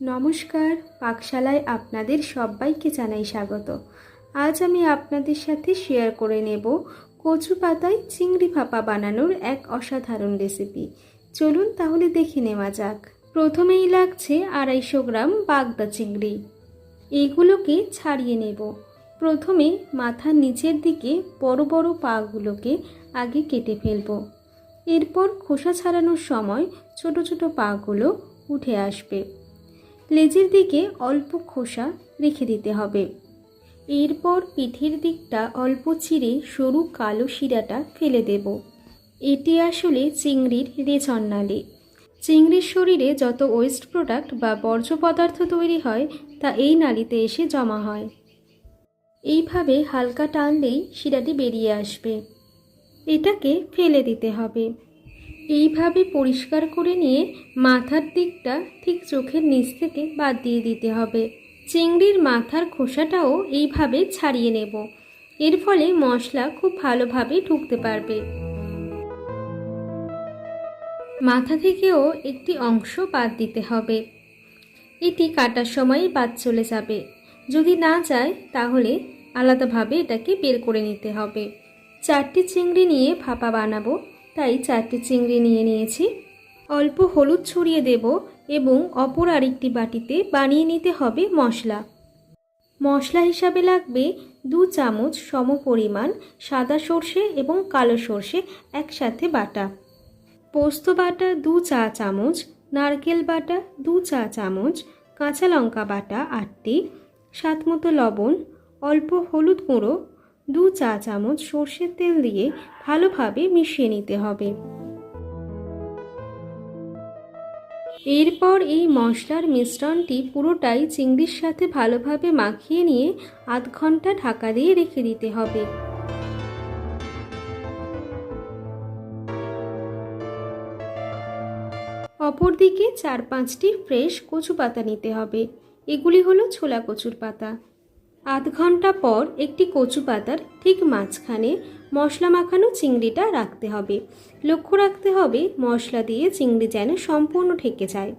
নমস্কার, পাকশালায় আপনাদের সবাইকে জানাই স্বাগত। আজ আমি আপনাদের সাথে শেয়ার করে নেব কচু পাতায় চিংড়ি ভাপা বানানোর এক অসাধারণ রেসিপি চলুন তাহলে দেখে নেওয়া যাক। প্রথমেই লাগছে আড়াইশো গ্রাম বাগদা চিংড়ি। এগুলোকে ছাড়িয়ে নেব। প্রথমে মাথার নিচের দিকে বড় বড় পাগুলোকে আগে কেটে ফেলব। এরপর খোসা ছাড়ানোর সময় ছোট ছোট পাগুলো উঠে আসবে। লেজের দিকে অল্প খোসা রেখে দিতে হবে। এরপর পিঠের দিকটা অল্প চিরে সরু কালো শিরাটা ফেলে দেব। এটি আসলে চিংড়ির রেচন্নালি চিংড়ির শরীরে যত ওয়েস্ট প্রোডাক্ট বা বর্জ্য পদার্থ তৈরি হয়, তা এই নালিতে এসে জমা হয়। এইভাবে হালকা টানলেই শিরাটি বেরিয়ে আসবে। এটাকে ফেলে দিতে হবে। এইভাবে পরিষ্কার করে নিয়ে মাথার দিকটা ঠিক চোখের নিচ থেকে বাদ দিয়ে দিতে হবে। চিংড়ির মাথার খোসাটাও এইভাবে ছাড়িয়ে নেব। এর ফলে মশলা খুব ভালোভাবে ঢুকতে পারবে। মাথা থেকেও একটি অংশ বাদ দিতে হবে। এটি কাটার সময় বাদ চলে যাবে। যদি না যায়, তাহলে আলাদাভাবে এটাকে বের করে নিতে হবে। চারটি চিংড়ি নিয়ে ভাপা বানাবো। তাই চারটি চিংড়ি নিয়ে নিয়েছি। অল্প হলুদ ছড়িয়ে দেব এবং অপর আরেকটি বাটিতে বানিয়ে নিতে হবে মশলা। মশলা হিসাবে লাগবে দু চামচ সম পরিমাণ সাদা সর্ষে এবং কালো সর্ষে একসাথে বাটা। পোস্ত বাটা দু চা চামচ, নারকেল বাটা দু চা চামচ, কাঁচা লঙ্কা বাটা আটটি স্বাদ মতো লবণ, অল্প হলুদ গুঁড়ো দু চা চামচ সর্ষের তেল দিয়ে ভালোভাবে মিশিয়ে নিতে হবে। এরপর এই মশলার মিশ্রণটি পুরোটাই চিংড়ির সাথে ভালোভাবে মাখিয়ে নিয়ে আধ ঘণ্টা ঢাকা দিয়ে রেখে দিতে হবে। অপরদিকে চার পাঁচটি ফ্রেশ কচু পাতা নিতে হবে। এগুলি হলো ছোলা কচুর পাতা আধ ঘণ্টা পর একটি কচু পাতার ঠিক মাঝখানে মশলা মাখানো চিংড়িটা রাখতে হবে। লক্ষ্য রাখতে হবে মশলা দিয়ে চিংড়ি যেন সম্পূর্ণ ঠেকে যায়।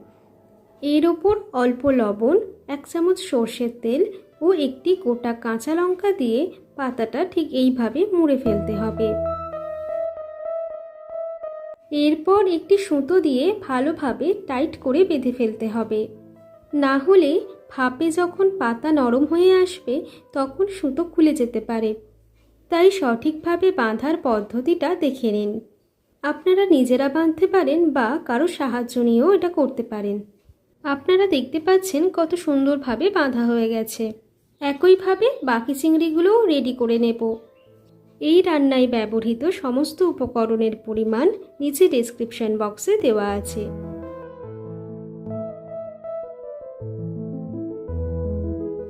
এর ওপর অল্প লবণ, এক চামচ সর্ষের তেল ও একটি গোটা কাঁচা লঙ্কা দিয়ে পাতাটা ঠিক এইভাবে মুড়ে ফেলতে হবে। এরপর একটি সুতো দিয়ে ভালোভাবে টাইট করে বেঁধে ফেলতে হবে। না হলে ভাপে যখন পাতা নরম হয়ে আসবে, তখন সুতো খুলে যেতে পারে। তাই সঠিকভাবে বাঁধার পদ্ধতিটা দেখে নিন। আপনারা নিজেরা বাঁধতে পারেন বা কারও সাহায্য নিয়েও এটা করতে পারেন। আপনারা দেখতে পাচ্ছেন কত সুন্দরভাবে বাঁধা হয়ে গেছে। একইভাবে বাকি চিংড়িগুলোও রেডি করে নেব। এই রান্নায় ব্যবহৃত সমস্ত উপকরণের পরিমাণ নিচে ডেসক্রিপশন বক্সে দেওয়া আছে।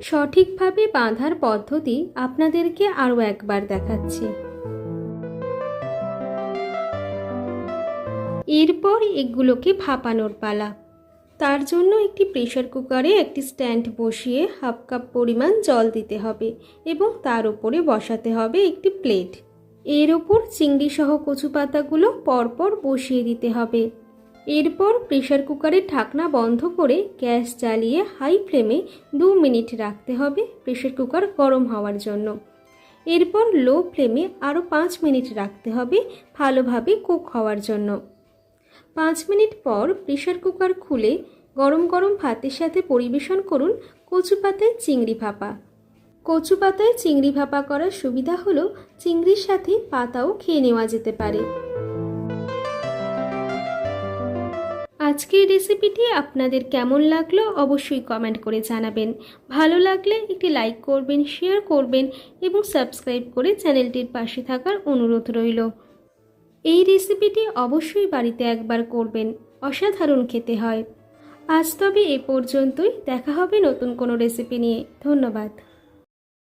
সঠিকভাবে বাঁধার পদ্ধতি আপনাদেরকে আরও একবার দেখাচ্ছি। এরপর এগুলোকে ভাপানোর পালা। তার জন্য একটি প্রেশার কুকারে একটি স্ট্যান্ড বসিয়ে হাফ কাপ পরিমাণ জল দিতে হবে এবং তার উপরে বসাতে হবে একটি প্লেট। এর ওপর চিংড়ি সহ কচু পাতাগুলো পরপর বসিয়ে দিতে হবে। এরপর প্রেশার কুকারের ঢাকনা বন্ধ করে গ্যাস জ্বালিয়ে হাই ফ্লেমে দু মিনিট রাখতে হবে প্রেশার কুকার গরম হওয়ার জন্য। এরপর লো ফ্লেমে আরও পাঁচ মিনিট রাখতে হবে ভালোভাবে কুক হওয়ার জন্য। পাঁচ মিনিট পর প্রেশার কুকার খুলে গরম গরম ভাতের সাথে পরিবেশন করুন কচু পাতায় চিংড়ি ভাপা। কচু পাতায় চিংড়ি ভাপা করার সুবিধা হলো চিংড়ির সাথে পাতাও খেয়ে নেওয়া যেতে পারে। আজকের রেসিপিটি আপনাদের কেমন লাগল অবশ্যই কমেন্ট করে জানাবেন। ভালো লাগলে একটি লাইক করবেন, শেয়ার করবেন এবং সাবস্ক্রাইব করে চ্যানেলটির পাশে থাকার অনুরোধ রইল। এই রেসিপিটি অবশ্যই বাড়িতে একবার করবেন, অসাধারণ খেতে হয়। আজ তবে এ পর্যন্তই, দেখা হবে নতুন কোনো রেসিপি নিয়ে। ধন্যবাদ।